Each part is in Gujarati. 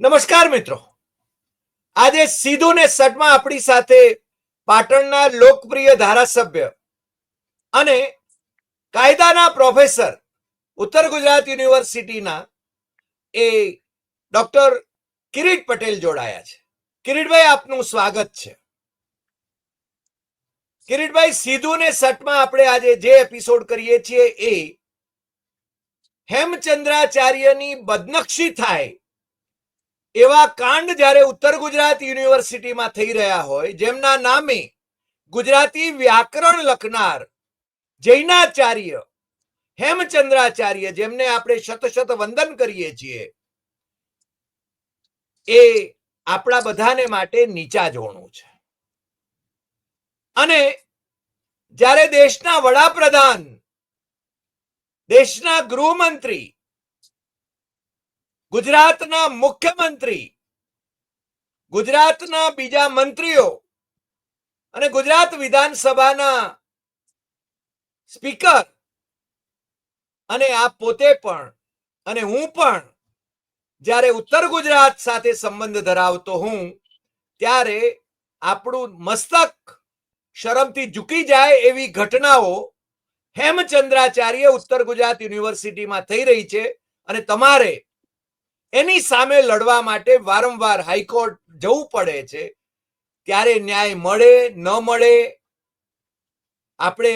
નમસ્કાર મિત્રો. આજે સીધું ને સટમાં આપણી સાથે પાટણના લોકપ્રિય ધારાસભ્ય અને કાયદાના પ્રોફેસર ઉત્તર ગુજરાત યુનિવર્સિટીના એ ડોક્ટર કિરીટ પટેલ જોડાયા છે. કિરીટભાઈ, આપનું સ્વાગત છે. કિરીટભાઈ, સીધું ને સટમાં આપણે આજે જે એપિસોડ કરીએ છીએ એ હેમચંદ્રાચાર્યની બદનક્ષી થાય એવા કાંડ જ્યારે ઉત્તર ગુજરાત યુનિવર્સિટીમાં થઈ રહ્યા હોય, જેમના નામે ગુજરાતી વ્યાકરણ લખનાર જૈનાચાર્ય હેમચંદ્રાચાર્ય, જેમને આપણે શત વંદન કરીએ છીએ, એ આપણા બધાને માટે નીચા જોણું છે. અને જ્યારે દેશના વડાપ્રધાન, દેશના ગૃહમંત્રી ગુજરાતના મુખ્યમંત્રી, ગુજરાતના બીજા મંત્રીઓ અને ગુજરાત વિધાનસભાના સ્પીકર અને આ પોતે પણ અને હું પણ જ્યારે ઉત્તર ગુજરાત સાથે સંબંધ ધરાવતો હું, ત્યારે આપણું મસ્તક શરમથી ઝૂકી જાય એવી ઘટનાઓ હેમચંદ્રાચાર્ય ઉત્તર ગુજરાત યુનિવર્સિટીમાં થઈ રહી છે અને તમારે એની સામે લડવા માટે વારંવાર હાઈકોર્ટ જવું પડે છે. ત્યારે ન્યાય મળે, ન મળે, આપણે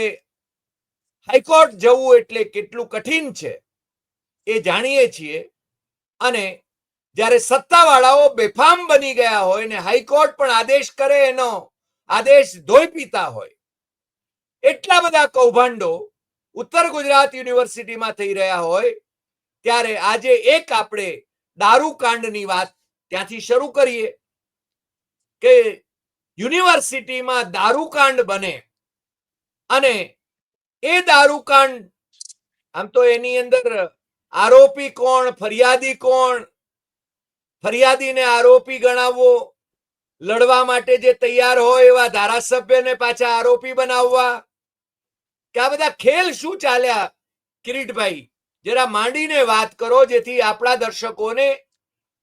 હાઈકોર્ટ જવું એટલે કેટલું કઠિન છે એ જાણીએ છીએ. અને જ્યારે સત્તાવાળાઓ બેફામ બની ગયા હોય ને હાઈકોર્ટ પણ આદેશ કરે એનો આદેશ ધોઈ પીતા હોય, એટલા બધા કૌભાંડો ઉત્તર ગુજરાત યુનિવર્સિટીમાં થઈ રહ્યા હોય. ત્યારે આજે એક આપણે દારૂ કાંડની વાત ત્યાંથી શરૂ કરીએ કે યુનિવર્સિટીમાં દારૂકાંડ બને અને એ દારૂકાંડ, આમ તો એની અંદર આરોપી કોણ, ફરિયાદી કોણ, ફરિયાદીને આરોપી ગણાવવો, લડવા માટે જે તૈયાર હોય એવા ધારાસભ્યને પાછા આરોપી બનાવવા, કે આ બધા ખેલ શું ચાલ્યા કિરીટભાઈ? જરા માંડીને વાત કરો જેથી આપણા દર્શકોને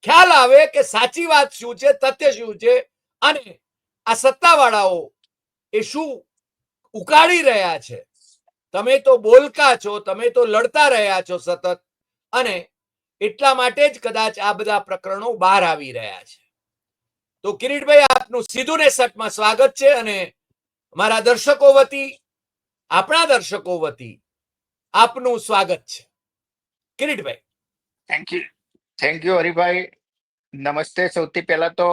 ખ્યાલ આવે કે સાચી વાત શું છે, તથ્ય શું છે અને આ સત્તાવાળાઓ એ શું ઉકાળી રહ્યા છે. તમે તો બોલકા છો, તમે તો લડતા રહ્યા છો સતત અને એટલા માટે જ કદાચ આ બધા પ્રકરણો બહાર આવી રહ્યા છે. તો કિરીટભાઈ, આપનું સીધું ને સટમાં સ્વાગત છે અને મારા દર્શકો વતી, આપણા દર્શકો વતી આપનું સ્વાગત છે. Kiritbhai thank you thank you Haribhai નમસ્તે સૌથી પહેલા તો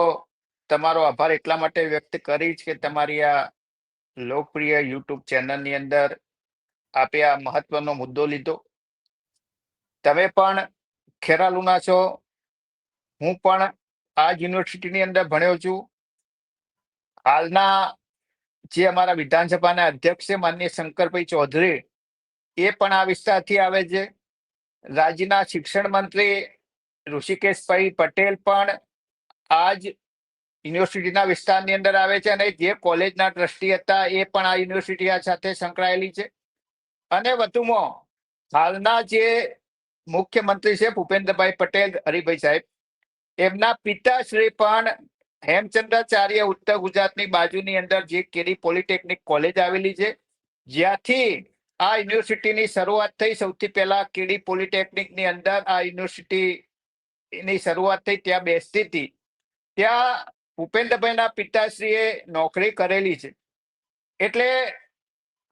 તમારો આભાર એટલા માટે વ્યક્ત કરીશ કે તમારી આ લોકપ્રિય યુટ્યુબ ચેનલની અંદર આપે આ મહત્વનો મુદ્દો લીધો. તમે પણ ખેરાલુના છો. હું પણ આ યુનિવર્સિટીની અંદર ભણ્યો છું. હાલના જે અમારા વિધાનસભાના અધ્યક્ષ છે માનનીય શંકરભાઈ ચૌધરી, એ પણ આ વિસ્તારથી આવે છે. રાજ્યના શિક્ષણ મંત્રી ઋષિકેશભાઈ પટેલ પણ આ જ યુનિવર્સિટીના વિસ્તારની અંદર આવે છે અને જે કોલેજના ટ્રસ્ટી હતા એ પણ આ યુનિવર્સિટી સાથે સંકળાયેલી છે. અને વધુમાં હાલના જે મુખ્યમંત્રી છે ભૂપેન્દ્રભાઈ પટેલ, હરિભાઈ સાહેબ, એમના પિતાશ્રી પણ હેમચંદ્રાચાર્ય ઉત્તર ગુજરાતની બાજુની અંદર જે કેરી પોલિટેકનિક કોલેજ આવેલી છે, જ્યાંથી આ યુનિવર્સિટીની શરૂઆત થઈ સૌથી પહેલા કેડી પોલિટેકનિકની અંદર આ યુનિવર્સિટી ની શરૂઆત થઈ, ત્યાં બેસતી હતી. ત્યાં ભૂપેન્દ્રભાઈના પિતાશ્રીએ નોકરી કરેલી છે. એટલે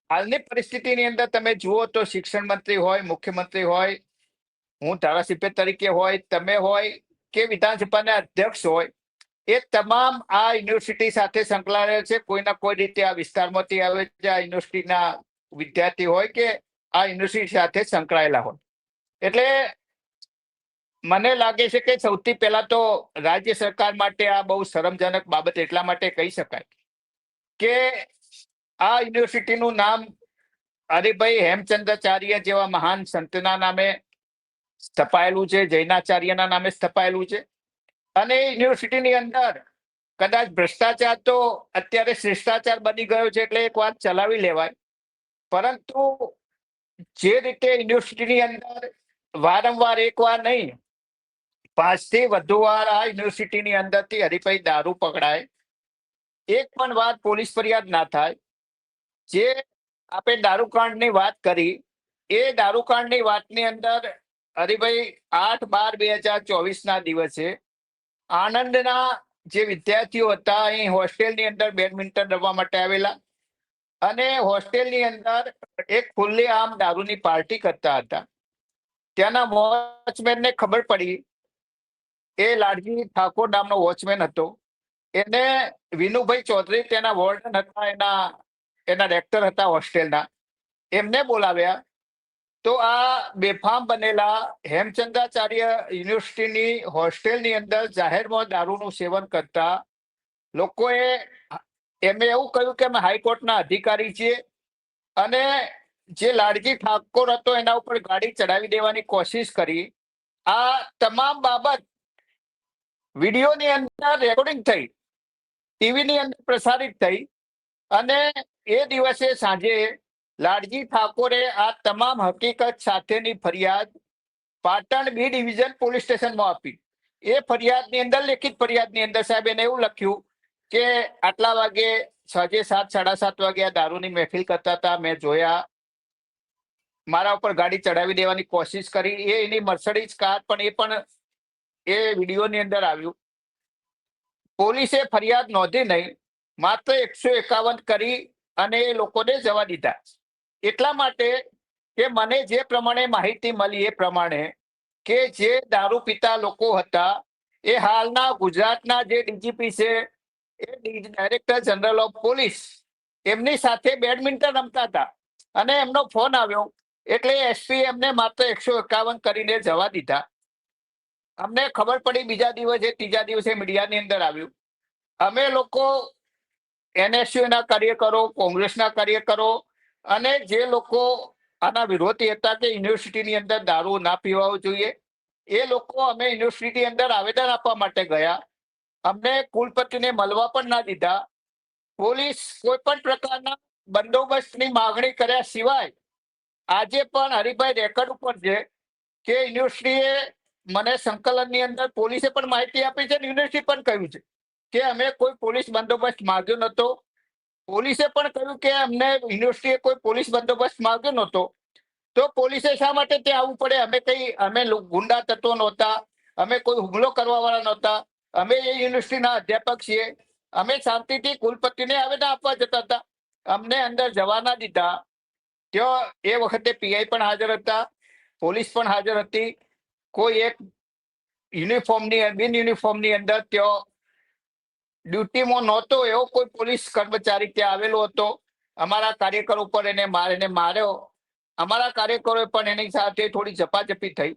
હાલની પરિસ્થિતિની અંદર તમે જુઓ તો શિક્ષણ મંત્રી હોય, મુખ્યમંત્રી હોય, હું ધારાસભ્ય તરીકે હોય, તમે હોય કે વિધાનસભાના અધ્યક્ષ હોય, એ તમામ આ યુનિવર્સિટી સાથે સંકળાયેલ છે. કોઈના કોઈ રીતે આ વિસ્તારમાંથી આવે છે, આ યુનિવર્સિટીના વિદ્યાર્થી હોય કે આ યુનિવર્સિટી સાથે સંકળાયેલા હોય. એટલે મને લાગે છે કે સૌથી પહેલા તો રાજ્ય સરકાર માટે આ બહુ શરમજનક બાબત એટલા માટે કહી શકાય કે આ યુનિવર્સિટીનું નામ હરિભાઈ હેમચંદ્રાચાર્ય જેવા મહાન સંતના નામે સ્થપાયેલું છે, જૈનાચાર્યના નામે સ્થપાયેલું છે. અને યુનિવર્સિટીની અંદર કદાચ ભ્રષ્ટાચાર તો અત્યારે શિષ્ટાચાર બની ગયો છે એટલે એક વાત ચલાવી લેવાય. પરંતુ જે રીતે યુનિવર્સિટીની અંદર વારંવાર એકવાર નહીં, પાંચથી વધુ વાર આ યુનિવર્સિટીની અંદરથી હરીફાઈ દારૂ પકડાય, એક પણ વાર પોલીસ ફરિયાદ ના થાય, જે આપણે દારૂકાંડની વાત કરી, એ દારૂકાંડની વાતની અંદર હરિભાઈ આઠ બાર બે હજાર ચોવીસના દિવસે આણંદના જે વિદ્યાર્થીઓ હતા, અહીં હોસ્ટેલની અંદર બેડમિન્ટન રમવા માટે આવેલા અને હોસ્ટેલની અંદર એક ખુલ્લી આમ દારૂની પાર્ટી કરતા હતા. ત્યાંના વોચમેનને ખબર પડી એ લાડજી ઠાકોર નામનો વોચમેન હતો. એને વિનુભાઈ ચૌધરી તેના વોર્ડન હતા, એના એના રેક્ટર હતા હોસ્ટેલના. એમને બોલાવ્યા તો આ બેફામ બનેલા હેમચંદ્રાચાર્ય યુનિવર્સિટીની હોસ્ટેલની અંદર જાહેરમાં દારૂનું સેવન કરતા લોકોએ એમને એવું કહ્યું કે અમે હાઈકોર્ટના અધિકારી છીએ અને જે લાડજી ઠાકોર હતો એના ઉપર ગાડી ચડાવી દેવાની કોશિશ કરી. આ તમામ બાબત વિડીયોની અંદર રેકોર્ડિંગ થઈ, ટીવીની અંદર પ્રસારિત થઈ અને એ દિવસે સાંજે લાડજી ઠાકોરે આ તમામ હકીકત સાથેની ફરિયાદ પાટણ બી ડિવિઝન પોલીસ સ્ટેશનમાં આપી. એ ફરિયાદની અંદર, લેખિત ફરિયાદની અંદર સાહેબ એને એવું લખ્યું કે આટલા વાગે સાંજે સાત, સાડા સાત વાગે આ દારૂની મહેફિલ કરતા હતા, મેં જોયા. મારા ઉપર ગાડી ચડાવી દેવાની કોશિશ કરી. એ એની મર્સડીઝ કાર, પણ એ પણ એ વિડીયોની અંદર આવ્યું. પોલીસે ફરિયાદ નોંધી નહીં. માત્ર એકસો એકાવન કરી અને એ લોકોને જવા દીધા. એટલા માટે કે મને જે પ્રમાણે માહિતી મળી એ પ્રમાણે કે જે દારૂ પીતા લોકો હતા, એ હાલના ગુજરાતના જે ડીજીપી છે એ ડાયરેક્ટર જનરલ ઓફ પોલીસ એમની સાથે બેડમિન્ટન રમતા હતા. અને એમનો ફોન આવ્યો. એટલે એસપી એમને માત્ર એકસો એકાવન કરીને જવા દીધા. અમને ખબર પડી બીજા દિવસે, ત્રીજા દિવસે મીડિયાની અંદર આવ્યું. અમે લોકો એનએસયુના કાર્યકરો, કોંગ્રેસના કાર્યકરો અને જે લોકો આના વિરોધી હતા કે યુનિવર્સિટીની અંદર દારૂ ના પીવાવો જોઈએ, એ લોકો અમે યુનિવર્સિટી અંદર આવેદન આપવા માટે ગયા. અમને કુલપતિને મળવા પણ ના દીધા. પોલીસ કોઈ પણ પ્રકારના બંદોબસ્તની માગણી કર્યા સિવાય આજે પણ હરિભાઈ રેકર્ડ ઉપર છે કે યુનિવર્સિટીએ મને સંકલનની અંદર પોલીસે પણ માહિતી આપી છે યુનિવર્સિટી પણ કહ્યું છે કે અમે કોઈ પોલીસ બંદોબસ્ત માંગ્યો નહોતો. પોલીસે પણ કહ્યું કે અમને યુનિવર્સિટીએ કોઈ પોલીસ બંદોબસ્ત માંગ્યો નહોતો. તો પોલીસે શા માટે ત્યાં આવવું પડે? અમે કઈ, અમે ગુંડા તત્વો નહોતા. અમે કોઈ હુમલો કરવા વાળા નહોતા. અમે એ યુનિવર્સિટીના અધ્યાપક છીએ. અમે શાંતિથી કુલપતિને આવેદન આપવા જતા હતા. અમને અંદર જવાના દીધા. ત્યાં એ વખતે પીઆઈ પણ હાજર હતા. પોલીસ પણ હાજર હતી. કોઈ એક યુનિફોર્મની, બિન યુનિફોર્મની અંદર ત્યાં ડ્યુટીમાં નહોતો, એવો કોઈ પોલીસ કર્મચારી ત્યાં આવેલો હતો. અમારા કાર્યકરો ઉપર એને માર, એને માર્યો. અમારા કાર્યકરોએ પણ એની સાથે થોડી ઝપાઝપી થઈ.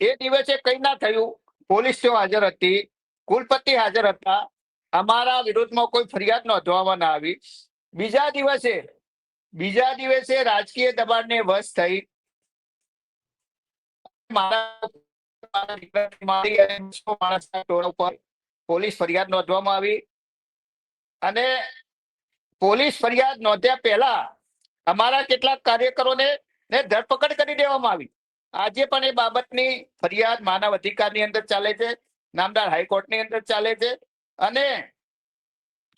એ દિવસે કઈ ના થયું. પોલીસ ત્યાં હાજર હતી. કુલપતિ હાજર હતા. અમારા વિરોધમાં કોઈ ફરિયાદ નોંધવામાં ના આવી. બીજા દિવસે બીજા દિવસે રાજકીય દબાણને વશ થઈ. પોલીસ ફરિયાદ નોંધવામાં આવી. અને પોલીસ ફરિયાદ નોંધ્યા પહેલા અમારા કેટલાક કાર્યકરોને ને ધરપકડ કરી દેવામાં આવી. આજે પણ એ બાબતની ફરિયાદ માનવ અધિકારની અંદર ચાલે છે. નામદાર હાઈકોર્ટની અંદર ચાલે છે અને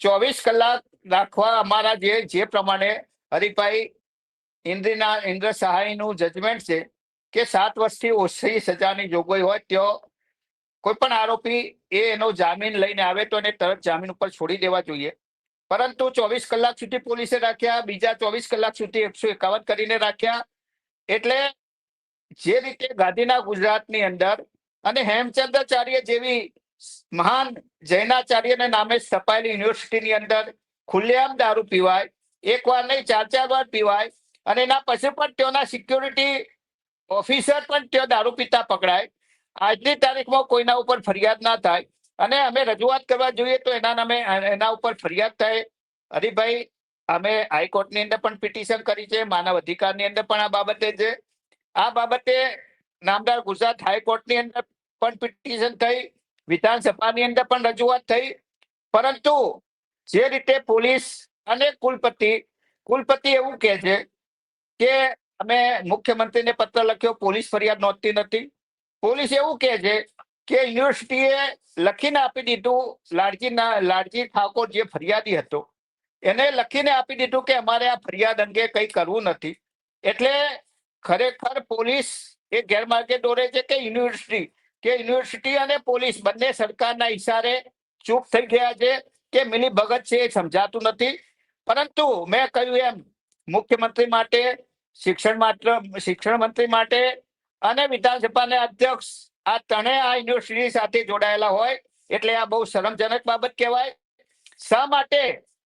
ચોવીસ કલાક રાખવા અમારા જે જે પ્રમાણે હરિભાઈ ઇન્દ્રના, ઇન્દ્ર સહાયનું જજમેન્ટ છે કે સાત વર્ષથી ઓછી સજાની જોગવાઈ હોય ત્યાં કોઈ પણ આરોપી એ એનો જામીન લઈને આવે તો એને તરત જામીન ઉપર છોડી દેવા જોઈએ. પરંતુ ચોવીસ કલાક સુધી પોલીસે રાખ્યા, બીજા ચોવીસ કલાક સુધી એકસો એકાવન કરીને રાખ્યા. એટલે જે રીતે ગાંધીના ગુજરાતની અંદર અને હેમચંદ્રાચાર્ય જેવી મહાન જૈનાચાર્યના નામે સ્થપાયેલી યુનિવર્સિટીની અંદર ખુલ્લેઆમ દારૂ પીવાય, એક વાર નહીં, ચાર ચાર વાર પીવાય અને એના પછી પણ તેઓના સિક્યોરિટી ઓફિસર પણ તેઓ દારૂ પીતા પકડાય. આજની તારીખમાં કોઈના ઉપર ફરિયાદ ના થાય અને અમે રજૂઆત કરવા જોઈએ તો એના નામે, એના ઉપર ફરિયાદ થાય. હરિભાઈ, અમે હાઈકોર્ટની અંદર પણ પિટિશન કરી છે, માનવ અધિકારની અંદર પણ આ બાબતે છે. આ બાબતે નામદાર ગુજરાત હાઈકોર્ટની અંદર પણ પિટિશન થઈ, વિધાનસભાની અંદર પણ રજૂઆત થઈ. પરંતુ જે રીતે પોલીસ અને કુલપતિ કુલપતિ એવું કહે છે કે અમે મુખ્યમંત્રીને પત્ર લખ્યો, પોલીસ ફરિયાદ નોંધતી નથી. પોલીસ એવું કહે છે કે યુનિવર્સિટીએ લખીને આપી દીધું લાડજીના લાલજી ઠાકોર જે ફરિયાદી હતો, એને લખીને આપી દીધું કે અમારે આ ફરિયાદ અંગે કંઈ કરવું નથી. એટલે ખરેખર પોલીસ એ ગેરમાર્ગે દોરે છે કે યુનિવર્સિટી કે યુનિવર્સિટી અને પોલીસ બંને સરકારના ઇશારે ચૂપ થઈ ગયા છે કે મિલી ભગત છે એ સમજાતું નથી. પરંતુ મેં કહ્યું એમ, મુખ્યમંત્રી માટે, શિક્ષણ માત્ર, શિક્ષણ મંત્રી માટે અને વિધાનસભાના અધ્યક્ષ આ ત્રણેય આ યુનિવર્સિટી સાથે જોડાયેલા હોય એટલે આ બહુ શરમજનક બાબત કહેવાય. શા માટે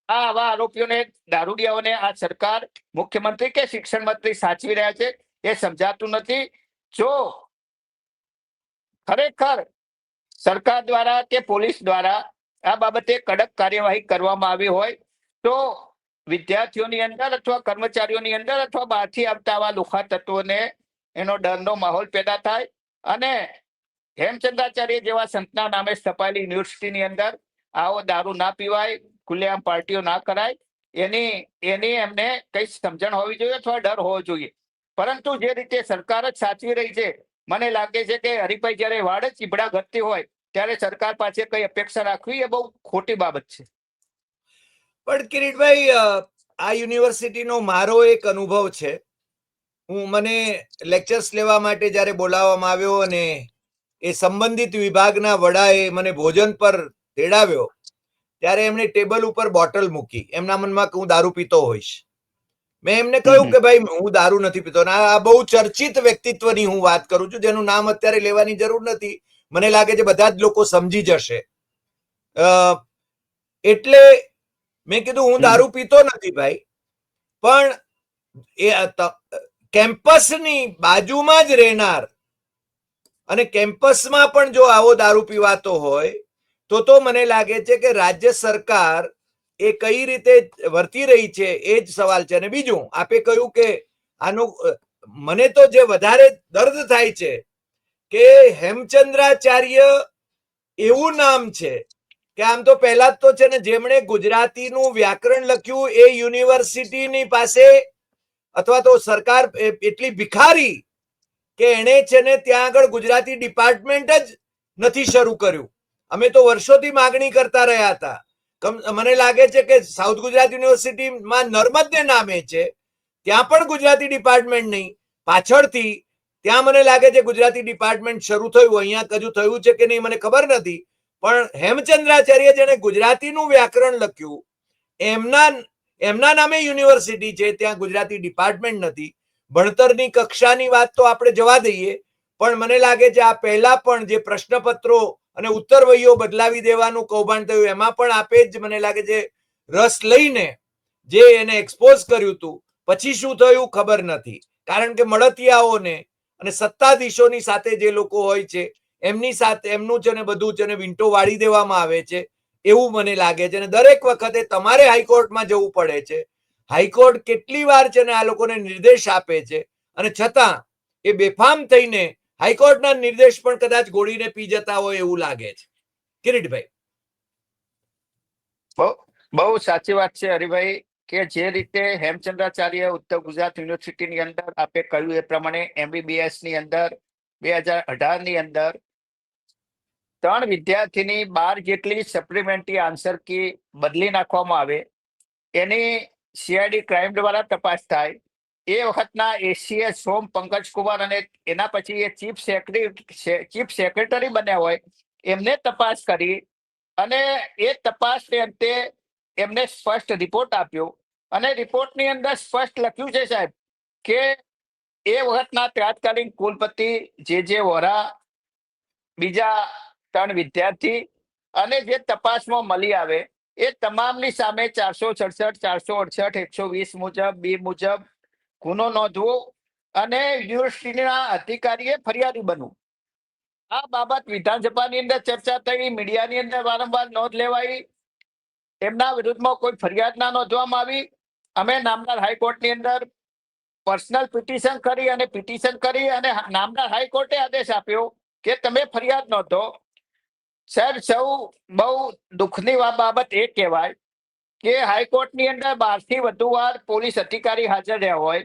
આ આવા આરોપીઓને, દારૂડિયાઓને આ સરકાર, મુખ્યમંત્રી કે શિક્ષણ મંત્રી સાચવી રહ્યા છે એ સમજાતું નથી. જો ખરેખર સરકાર દ્વારા કે પોલીસ દ્વારા આ બાબતે કડક કાર્યવાહી કરવામાં આવી હોય, તો વિદ્યાર્થીઓની અંદર અથવા કર્મચારીઓની અંદર અથવા બહારથી આવતા આવા લુખા તત્વોને એનો ડરનો માહોલ પેદા થાય અને હેમચંદ્રાચાર્ય જેવા સંતના નામે સ્થપાયેલી યુનિવર્સિટીની અંદર આવો દારૂ ના પીવાય, ખુલ્લેઆમ પાર્ટીઓ ના કરાય, એની એની એમને કઈ સમજણ હોવી જોઈએ અથવા ડર હોવો જોઈએ? પરંતુ જે રીતે સરકાર જ સાચવી રહી છે, મને લાગે છે કે હરિભાઈ જયારે વાડ જ ચીબડા ઘટતી હોય, ત્યારે સરકાર પાસે કઈ અપેક્ષા રાખવી એ બહુ ખોટી બાબત છે. પણ કિરીટભાઈ આ યુનિવર્સિટીનો મારો એક અનુભવ છે. હું, મને લેક્ચર્સ લેવા માટે જ્યારે બોલાવવામાં આવ્યો અને એ સંબંધિત વિભાગના વડાએ મને ભોજન પર તેડાવ્યો, ત્યારે એમણે ટેબલ ઉપર બોટલ મૂકી. એમના મનમાં કે હું દારૂ પીતો હોઈશ. મેં એમને કહ્યું કે ભાઈ હું દારૂ નથી પીતો. આ બહુ ચર્ચિત વ્યક્તિત્વની હું વાત કરું છું જેનું નામ અત્યારે લેવાની જરૂર નથી. મને લાગે છે બધા જ લોકો સમજી જશે. એટલે મેં કીધું હું દારૂ પીતો નથી ભાઈ પણ એ કેમ્પસની બાજુમાં જ રહેનાર અને કેમ્પસમાં પણ જો આવો દારૂ પીવાતો હોય તો તો મને લાગે છે કે રાજ્ય સરકાર એ કઈ રીતે વર્તી રહી છે એ જ સવાલ છે. અને બીજું, આપે કહ્યું કે આનું મને તો જે વધારે દર્દ થાય છે કે હેમચંદ્રાચાર્ય એવું નામ છે કે આમ તો પહેલા તો છે ને જેમણે ગુજરાતીનું વ્યાકરણ લખ્યું એ યુનિવર્સિટીની પાસે અથવા તો સરકાર એટલી ભિખારી કે એણે છે ને ત્યાં આગળ ગુજરાતી ડિપાર્ટમેન્ટ જ નથી શરૂ કર્યું. અમે તો વર્ષોથી માગણી કરતા રહ્યા હતા. મને લાગે છે કે સાઉથ ગુજરાત યુનિવર્સિટીમાં નર્મદને નામે છે, ત્યાં પણ ગુજરાતી ડિપાર્ટમેન્ટ નહીં, પાછળથી ત્યાં મને લાગે છે ગુજરાતી ડિપાર્ટમેન્ટ શરૂ થયું, અહીંયા હજુ થયું છે કે નહીં મને ખબર નથી, પણ હેમચંદ્રાચાર્ય જેણે ગુજરાતીનું વ્યાકરણ લખ્યું, એમના એમના નામે યુનિવર્સિટી છે, ત્યાં ગુજરાતી ડિપાર્ટમેન્ટ નથી, ભણતરની કક્ષાની વાત તો આપણે જવા દઈએ, પણ મને લાગે છે આ પહેલા પણ જે પ્રશ્નપત્રો અને ઉત્તરવહીઓ બદલાવી દેવાનું કૌભાંડ થયું. એમાં પણ આપે જ મને લાગે છે, રસ લઈને જે એને એક્સપોઝ કર્યું હતું, પછી શું થયું ખબર નથી. કારણ કે મળતિયાઓને અને સત્તાધીશોની સાથે જે લોકો હોય છે, એમની સાથે, એમનું છે ને બધું છે ને વિંટો વાળી દેવામાં આવે છે, એવું મને લાગે છે. અને દરેક વખતે તમારે હાઈકોર્ટમાં જવું પડે છે. હાઈકોર્ટ કેટલી વાર છે ને આ લોકોને નિર્દેશ આપે છે. અને છતાં એ બેફામ થઈને હાઈકોર્ટના નિર્દેશ પણ કદાચ ગોળીને પી જતા હોય એવું લાગે છે. કિરીટભાઈ. બહુ સાચી વાત છે હરિભાઈ, કે જે રીતે હેમચંદ્રાચાર્ય ઉત્તર ગુજરાત યુનિવર્સિટીની અંદર આપે કહ્યું એ પ્રમાણે એમબીબીએસની અંદર, બે હજાર અઢારની અંદર ત્રણ વિદ્યાર્થીની બાર જેટલી સપ્લિમેન્ટરી આન્સર કી બદલી નાખવામાં આવે, એની સીઆઈડી ક્રાઇમ દ્વારા તપાસ થાય એ વખતના એસીએ સોમ પંકજ કુમાર અને એના પછી એ ચીફ સેક્રેટરી ચીફ સેક્રેટરી બન્યા હોય, એમને તપાસ કરી અને એ તપાસને અંતે એમને સ્પષ્ટ રિપોર્ટ આપ્યો. અને રિપોર્ટની અંદર સ્પષ્ટ લખ્યું છે સાહેબ કે એ વખતના તાત્કાલિક કુલપતિ જે જે વોરા, બીજા ત્રણ વિદ્યાર્થી અને જે તપાસમાં મળી આવે, એ તમામની સામે ચારસો સડસઠ ચારસો અડસઠ, એકસો વીસ મુજબ, બી મુજબ ગુનો નોંધવો અને યુનિવર્સિટીના અધિકારીએ ફરિયાદી બનવું. આ બાબત વિધાનસભાની અંદર ચર્ચા થઈ, મીડિયાની અંદર વારંવાર નોંધ લેવાઈ. એમના વિરુદ્ધમાં કોઈ ફરિયાદ ના નોંધવામાં આવી. અમે નામદાર હાઈકોર્ટની અંદર પર્સનલ પિટિશન કરી અને પિટિશન કરી અને નામદાર હાઈકોર્ટે આદેશ આપ્યો કે તમે ફરિયાદ નોંધો. સાહેબ સૌ બહુ દુઃખની બાબત એ કહેવાય કે હાઈકોર્ટની અંદર બારથી વધુ વાર પોલીસ અધિકારી હાજર રહ્યા હોય,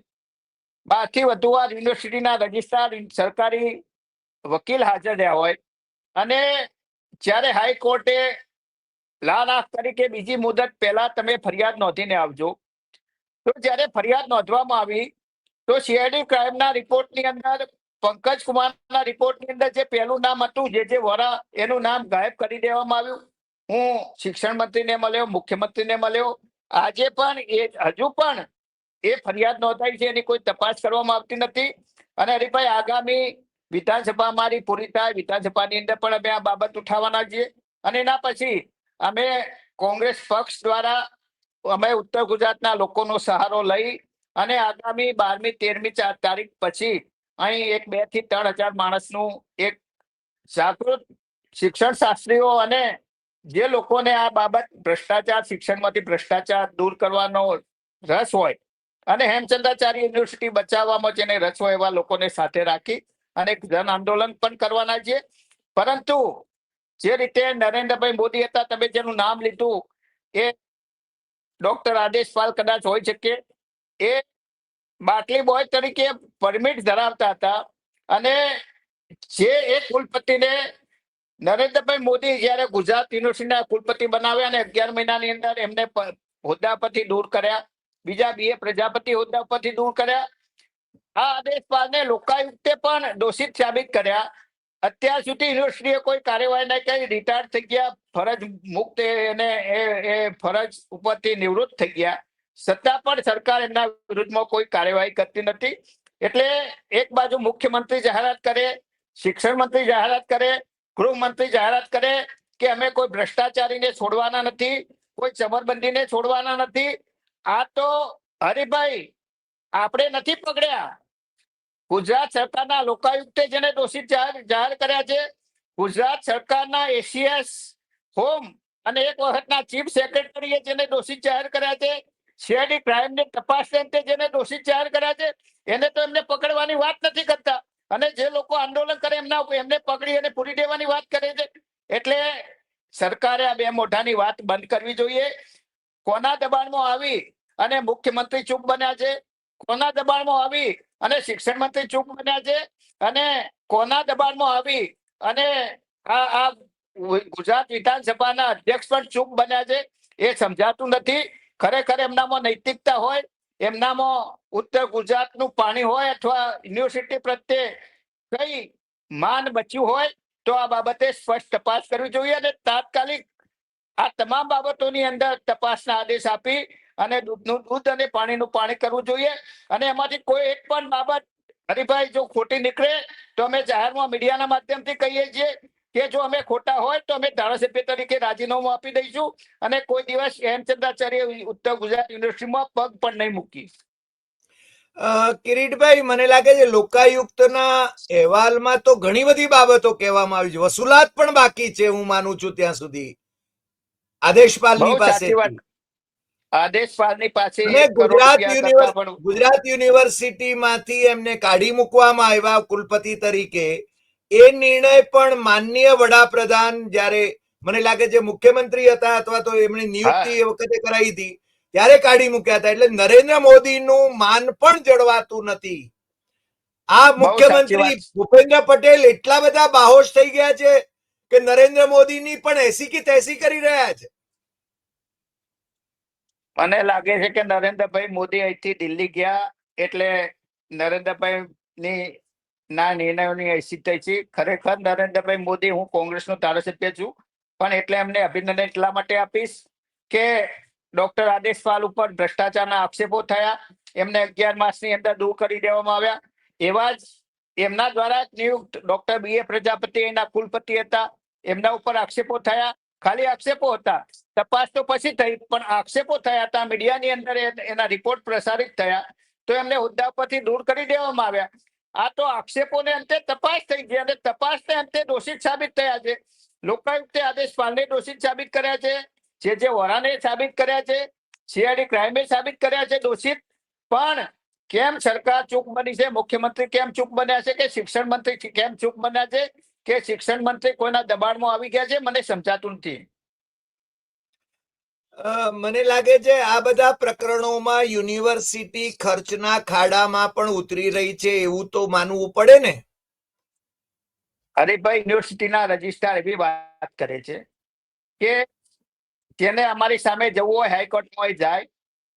બારથી વધુ વાર યુનિવર્સિટીના રજિસ્ટ્રાર, સરકારી વકીલ હાજર રહ્યા હોય અને જ્યારે હાઈકોર્ટે લાલ આંખ તરીકે બીજી મુદત પહેલા તમે ફરિયાદ નોંધીને આવજો. તો જ્યારે ફરિયાદ નોંધવામાં આવી, તો સીઆઈડી ક્રાઇમના રિપોર્ટની અંદર પંકજ કુમારના રિપોર્ટની અંદર જે પહેલું નામ હતું, જે જે વોરા, એનું નામ ગાયબ કરી દેવામાં આવ્યું. હું શિક્ષણ મંત્રીને મળ્યો, મુખ્યમંત્રીને મળ્યો. આજે પણ એ, હજુ પણ એ ફરિયાદ નોંધાઈ છે, એની કોઈ તપાસ કરવામાં આવતી નથી. અને હરીભાઈ આગામી વિધાનસભા અમારી પૂરી થાય, વિધાનસભાની અંદર પણ અમે આ બાબત ઉઠાવવાના છીએ. અને એના પછી અમે કોંગ્રેસ પક્ષ દ્વારા અમે ઉત્તર ગુજરાતના લોકોનો સહારો લઈ અને આગામી બારમી, તેરમી ચાર તારીખ પછી અહીં એક બેથી ત્રણ હજાર માણસનું એક જાગૃત શિક્ષણ શાસ્ત્રીઓ અને જે લોકોને આ બાબત ભ્રષ્ટાચાર, શિક્ષણમાંથી ભ્રષ્ટાચાર દૂર કરવાનો રસ હોય અને હેમચંદ્રાચાર્ય યુનિવર્સિટી બચાવવામાં જેને રસ હોય એવા લોકોને સાથે રાખી અને જન આંદોલન પણ કરવાના છે. પરંતુ જે રીતે નરેન્દ્રભાઈ મોદી હતા, તમે જેનું નામ લીધું, એ ડોક્ટર આદેશપાલ કદાચ હોઈ શકે એ બાટલી બોય તરીકે પરમિટ ધરાવતા હતા અને જે એ કુલપતિને નરેન્દ્રભાઈ મોદી જ્યારે ગુજરાત યુનિવર્સિટીના કુલપતિ બનાવ્યા અને અગિયાર મહિનાની અંદર એમને હોદ્દા પરથી દૂર કર્યા. બીજા બીએ પ્રજાપતિ હોદ્દા પરથી દૂર કર્યા. આ આદેશપાલને લોકાયુક્તે પણ દોષિત સાબિત કર્યા. અત્યાર સુધી યુનિવર્સિટીએ કોઈ કાર્યવાહી નહીં કરી. રિટાયર્ડ થઈ ગયા, ફરજ મુક્ત એને એ ફરજ ઉપરથી નિવૃત્ત થઈ ગયા. છતાં પણ સરકાર એમના વિરુદ્ધમાં કોઈ કાર્યવાહી કરતી નથી. એટલે એક બાજુ મુખ્યમંત્રી જાહેરાત કરે, શિક્ષણ મંત્રી જાહેરાત કરે ગૃહમંત્રી જાહેરાત કરે કે અમે કોઈ ભ્રષ્ટાચારીને છોડવાના નથી, કોઈ ચમરબંધીને છોડવાના નથી. આ તો હરિભાઈ, આપણે નથી પકડ્યા. ગુજરાત સરકારના લોકાયુક્તે જેને દોષિત જાહેર કર્યા છે, ગુજરાત સરકારના એસીએસ, હોમ અને એક વખતના ચીફ સેક્રેટરીએ જેને દોષિત જાહેર કર્યા છે સીઆઈડી ક્રાઇમની તપાસ જેને દોષિત જાહેર કર્યા છે, એને તો એમને પકડવાની વાત નથી કરતા. અને જે લોકો આંદોલન કરે એમના એમને પકડી અને પૂરી દેવાની વાત કરે છે. એટલે સરકારે આ બે મોઢાની વાત બંધ કરવી જોઈએ. કોના દબાણમાં આવી અને મુખ્યમંત્રી ચૂપ બન્યા છે? કોના દબાણમાં આવી અને શિક્ષણ મંત્રી ચૂપ બન્યા છે? અને કોના દબાણમાં આવી અને આ આ ગુજરાત વિધાનસભાના અધ્યક્ષ પણ ચૂપ બન્યા છે? એ સમજાતું નથી. ખરેખર એમનામાં નૈતિકતા હોય એમનામાં ઉત્તર ગુજરાતનું પાણી હોય અથવા યુનિવર્સિટી પ્રત્યે કઈ માન બચ્યું હોય તો આ બાબતે સ્પષ્ટ તપાસ કરવી જોઈએ અને તાત્કાલિક આ તમામ બાબતોની અંદર તપાસના આદેશ આપી અને દૂધનું દૂધ અને પાણીનું પાણી કરવું જોઈએ. અને એમાંથી કોઈ એક પણ બાબત હરિભાઈ, જો ખોટી નીકળે તો અમે જાહેરમાં મીડિયાના માધ્યમથી કહીએ છીએ કે જો અમે ખોટા હોય તો અમે ધારાસભ્ય તરીકે રાજીનામું આપી દઈશું અને કોઈ દિવસ હેમચંદ્રાચાર્ય ઉત્તર ગુજરાત યુનિવર્સિટીમાં પગ પણ નહીં મૂકી. કિરીટભાઈ મને લાગે છે લોકાયુક્તના અહેવાલમાં તો ઘણી બધી બાબતો કહેવામાં આવી છે. વસૂલાત પણ બાકી છે હું માનું છું ત્યાં સુધી. આદેશપાલની પાસે આદેશપાલની પાસે ગુજરાત યુનિવર્સિટી માંથી ગુજરાત યુનિવર્સિટીમાંથી એમને કાઢી મૂકવામાં આવ્યા કુલપતિ તરીકે. એ નિર્ણય પણ માનનીય વડાપ્રધાન જ્યારે મને લાગે છે મુખ્યમંત્રી હતા અથવા તો એમણે નિયુક્તિ એ વખતે કરાવી હતી ત્યારે કાઢી મૂક્યા હતા. એટલે નરેન્દ્ર મોદીનું માન પણ જળવાતું નથી. આ મુખ્યમંત્રી ભૂપેન્દ્ર પટેલ એટલા બધા બાહોશ થઈ ગયા છે કે નરેન્દ્ર મોદીની પણ એસી કે તેસી કરી રહ્યા છે. મને લાગે છે કે નરેન્દ્રભાઈ મોદી અહીંથી દિલ્હી ગયા એટલે નરેન્દ્રભાઈ ની ના નિર્ણયોની એસી છે. ખરેખર નરેન્દ્રભાઈ મોદી, હું કોંગ્રેસનો ધારાસભ્ય છું, પણ એટલે એમને અભિનંદન એટલા માટે આપીશ કે ડોક્ટર આદેશપાલ ઉપર ભ્રષ્ટાચારના આક્ષેપો થયા, એમને અગિયાર માસની અંદર દૂર કરી દેવામાં આવ્યા. એવા જ એમના દ્વારા નિયુક્ત ડોક્ટર બી એ પ્રજાપતિ એના કુલપતિ હતા. એમના ઉપર આક્ષેપો થયા. ખાલી આક્ષેપો હતા. તપાસ તો પછી થઈ, પણ આક્ષેપો થયા હતા. મીડિયાની અંદર એના રિપોર્ટ પ્રસારિત થયા. તો એમને હોદ્દા પરથી દૂર કરી દેવામાં આવ્યા. આ તો આક્ષેપોને અંતે તપાસ થઈ ગઈ અને તપાસને અંતે દોષિત સાબિત થયા છે. લોકાયુક્તે આદેશ પાલને દોષિત સાબિત કર્યા છે. જે જે વરાને સાબિત કર્યા છે. સીઆઈડી ક્રાઇમે સાબિત કર્યા છે દોષિત. પણ કેમ સરકાર ચૂક બની છે? મુખ્યમંત્રી કેમ ચૂક બન્યા છે? કે શિક્ષણ મંત્રી કેમ ચૂક બન્યા છે? કે શિક્ષણ મંત્રી કોઈના દબાણમાં આવી ગયા છે? મને સમજાતું નથી. મને લાગે છે આ બધા પ્રકરણોમાં યુનિવર્સિટી ખર્ચના ખાડામાં પણ ઉતરી રહી છે એવું તો માનવું પડે ને? હરીભાઈ યુનિવર્સિટીના રજિસ્ટ્રાર એવી વાત કરે છે કે જેને અમારી સામે જવું હોય, હાઈકોર્ટમાં જાય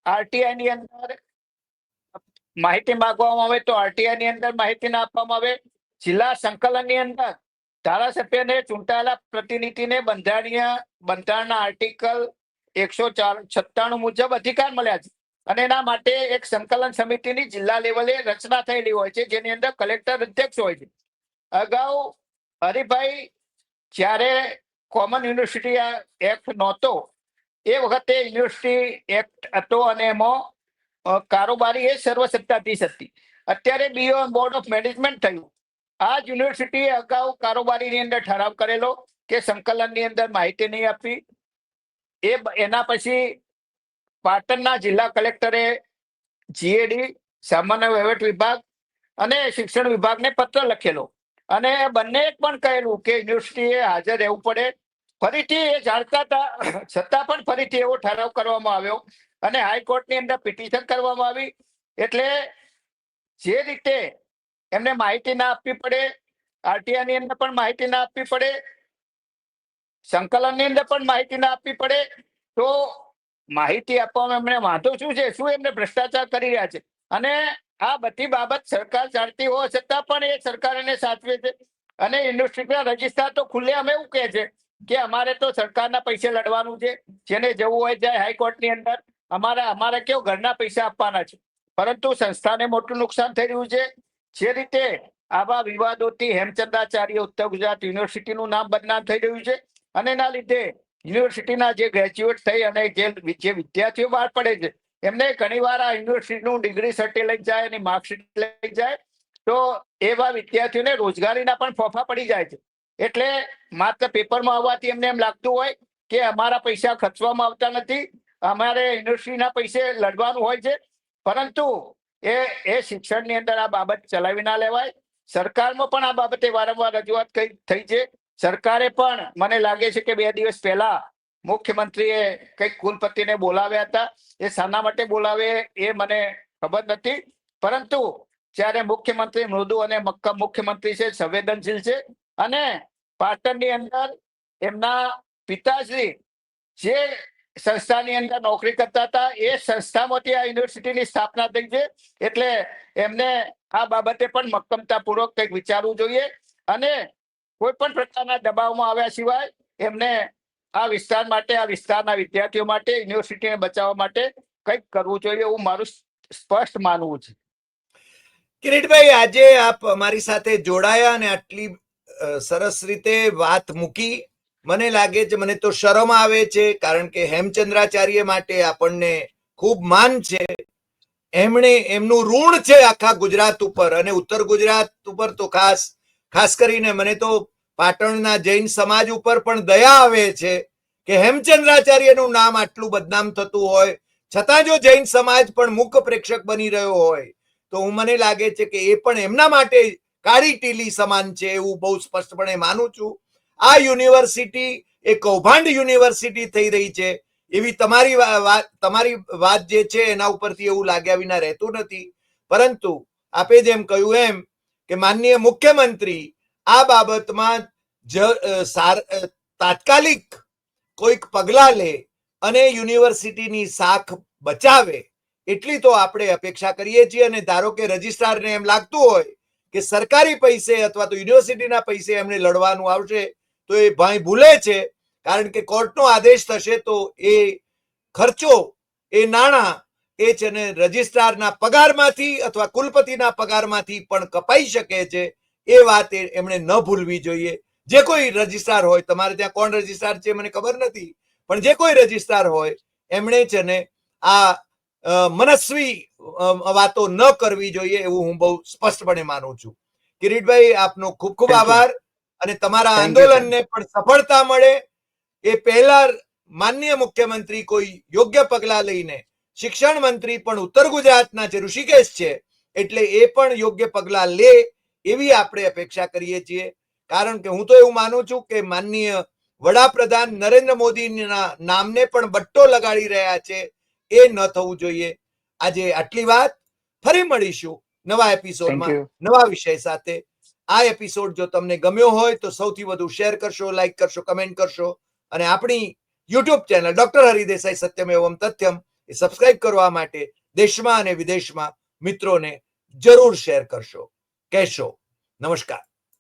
આરટીઆઈ ની અંદર માહિતી માંગવામાં આવે તો આરટીઆઈ ની અંદર માહિતી ના આપવામાં આવે. જિલ્લા સંકલનની અંદર ધારાસભ્યને ચૂંટાયેલા પ્રતિનિધિને બંધારણીય, બંધારણના આર્ટિકલ એકસો ચાર છત્તાણું મુજબ અધિકાર મળ્યા છે. અને એના માટે એક સંકલન સમિતિની જિલ્લા લેવલે રચના થયેલી હોય છે, જેની અંદર કલેક્ટર અધ્યક્ષ હોય છે. અગાઉ હરિભાઈ જ્યારે કોમન યુનિવર્સિટી એક્ટ નહોતો, એ વખતે યુનિવર્સિટી એક્ટ હતો અને એમાં કારોબારી એ સર્વસત્તાધીશ હતી. અત્યારે બીઓ બોર્ડ ઓફ મેનેજમેન્ટ થયું. આ જ યુનિવર્સિટીએ અગાઉ કારોબારીની અંદર ઠરાવ કરેલો કે સંકલનની અંદર માહિતી નહીં આપવી એ એના પછી પાટણના જિલ્લા કલેક્ટરે જીએડી સામાન્ય વહીવટ વિભાગ અને શિક્ષણ વિભાગને પત્ર લખેલો. અને બંને પણ કહેલું કે યુનિવર્સિટીએ હાજર રહેવું પડે. ફરીથી એ જાણતા હતા છતાં પણ ફરીથી એવો ઠરાવ કરવામાં આવ્યો અને હાઈકોર્ટની અંદર પિટિશન કરવામાં આવી. એટલે જે રીતે એમને માહિતી ના આપવી પડે, આરટીઆઈની અંદર પણ માહિતી ના આપવી પડે સંકલનની અંદર પણ માહિતી ના આપવી પડે. તો માહિતી આપવામાં એમને વાંધો શું છે? શું એમને ભ્રષ્ટાચાર કરી રહ્યા છે? અને આ બધી બાબત સરકાર જાણતી હોવા છતાં પણ એ સરકાર એને સાચવે છે. અને ઇન્ડસ્ટ્રીના રજિસ્ટ્રાર તો ખુલ્લે અમે એવું કહે છે કે અમારે તો સરકારના પૈસે લડવાનું છે. જેને જવું હોય જાય હાઈકોર્ટની અંદર. અમારે અમારે કેવો ઘરના પૈસા આપવાના છે? પરંતુ સંસ્થાને મોટું નુકસાન થઈ રહ્યું છે. જે રીતે આવા વિવાદોથી હેમચંદ્રાચાર્ય ઉત્તર ગુજરાત યુનિવર્સિટીનું નામ બદનામ થઈ રહ્યું છે. અને એના લીધે યુનિવર્સિટીના જે ગ્રેજ્યુએટ થઈ અને જે જે વિદ્યાર્થીઓ બહાર પડે છે, એમને ઘણીવાર આ યુનિવર્સિટીનું ડિગ્રી સર્ટી જાય અને માર્કશીટ લઈ જાય, તો એવા વિદ્યાર્થીઓને રોજગારીના પણ ફોફા પડી જાય છે. એટલે માત્ર પેપરમાં આવવાથી એમને એમ લાગતું હોય કે અમારા પૈસા ખર્ચવામાં આવતા નથી, અમારે યુનિવર્સિટીના પૈસે લડવાનું હોય છે, પરંતુ એ એ શિક્ષણની અંદર આ બાબત ચલાવી ના લેવાય. સરકારમાં પણ આ બાબતે વારંવાર રજૂઆત કઈ- થઈ છે. સરકારે પણ મને લાગે છે કે બે દિવસ પહેલા મુખ્યમંત્રીએ કંઈક કુલપતિને બોલાવ્યા હતા. એ શાના માટે બોલાવે એ મને ખબર નથી. પરંતુ જ્યારે મુખ્યમંત્રી મૃદુ અને મક્કમ મુખ્યમંત્રી છે, સંવેદનશીલ છે અને પાટણની અંદર એમના પિતાશ્રી જે સંસ્થાની અંદર નોકરી કરતા હતા, એ સંસ્થામાંથી આ યુનિવર્સિટીની સ્થાપના થઈ છે. એટલે એમને આ બાબતે પણ મક્કમતાપૂર્વક કંઈક વિચારવું જોઈએ અને કોઈ પણ પ્રકારના દબાવમાં આવ્યા સિવાય એમને આ વિસ્તાર માટે, આ વિસ્તારના વિદ્યાર્થીઓ માટે, યુનિવર્સિટીને બચાવવા માટે કંઈક કરવું જોઈએ એવું મારું સ્પષ્ટ માનવું છે. કિરીટભાઈ, આજે આપ અમારી સાથે જોડાયા અને આટલી સરસ રીતે વાત મૂકી. મને લાગે છે, મને તો શરમ આવે છે, કારણ કે હેમચંદ્રાચાર્ય માટે આપણને ખૂબ માન છે. એમણે એમનું ઋણ છે આખા ગુજરાત ઉપર અને ઉત્તર ગુજરાત ઉપર તો ખાસ ખાસ કરીને મને તો પાટણના જૈન સમાજ ઉપર પણ દયા આવે છે કે હેમચંદ્રાચાર્યનું નામ આટલું બદનામ થતું હોય. છતાં જો જૈન સમાજ પણ મુખ પ્રેક્ષક બની રહ્યો હોય, તો હું મને લાગે છે કે એ પણ એમના માટે કાળી ટીલી સમાન છે એવું બહુ સ્પષ્ટપણે માનું છું. આ યુનિવર્સિટી એ કૌભાંડ યુનિવર્સિટી થઈ રહી છે. એવી તમારી વાત તમારી વાત જે છે એના ઉપરથી એવું લાગ્યા વિના રહેતું નથી. પરંતુ આપે જેમ કહ્યું એમ કે માનનીય મુખ્યમંત્રી આ બાબતમાં જ તાત્કાલિક કોઈક પગલા લે અને યુનિવર્સિટીની સાખ બચાવે એટલી તો આપણે અપેક્ષા કરીએ છીએ અને ધારો કે રજિસ્ટ્રારને એમ લાગતું હોય કે સરકારી પૈસે અથવા તો યુનિવર્સિટીના પૈસે એમને લડવાનું આવશે તો એ ભાઈ ભૂલે છે. કારણ કે કોર્ટનો આદેશ થશે તો એ ખર્ચો, એ નાણાં એ છે ને રજિસ્ટ્રારના પગારમાંથી અથવા કુલપતિના પગારમાંથી પણ કપાઈ શકે છે. એ વાત એમણે ન ભૂલવી જોઈએ. જે કોઈ રજિસ્ટ્રાર હોય તમારે ત્યાં કોણ રજિસ્ટ્રાર છે મને ખબર નથી પણ જે કોઈ રજિસ્ટ્રાર હોય એમણે છે ને આ મનસ્વી વાતો ન કરવી જોઈએ એવું હું બહુ સ્પષ્ટપણે માનું છું. કિરીટભાઈ આપનો ખૂબ ખૂબ આભાર અને તમારા આંદોલનને પણ સફળતા મળે. એ પહેલા માન્ય મુખ્યમંત્રી કોઈ યોગ્ય પગલા લઈને શિક્ષણ મંત્રી પણ ઉત્તર ગુજરાતના જે ઋષિકેશ છે એટલે એ પણ યોગ્ય પગલા લે એવી આપણે અપેક્ષા કરીએ છીએ. કારણ કે હું તો એવું માનું છું કે માનનીય વડાપ્રધાન નરેન્દ્ર મોદીના નામને પણ બટ્ટો લગાડી રહ્યા છે એ ન થવું જોઈએ. આજે આટલી વાત. ફરી મળીશું નવા એપિસોડમાં નવા વિષય સાથે. આ એપિસોડ જો તમને ગમ્યો હોય તો સૌથી વધુ શેર કરશો લાઈક કરશો કમેન્ટ કરશો. અને આપણી યુટ્યુબ ચેનલ ડોક્ટર હરિદેસાઈ સત્યમ એવમ તથ્યમ એ સબસ્ક્રાઇબ કરવા માટે દેશમાં અને વિદેશમાં મિત્રોને જરૂર શેર કરશો. કહેશો. નમસ્કાર.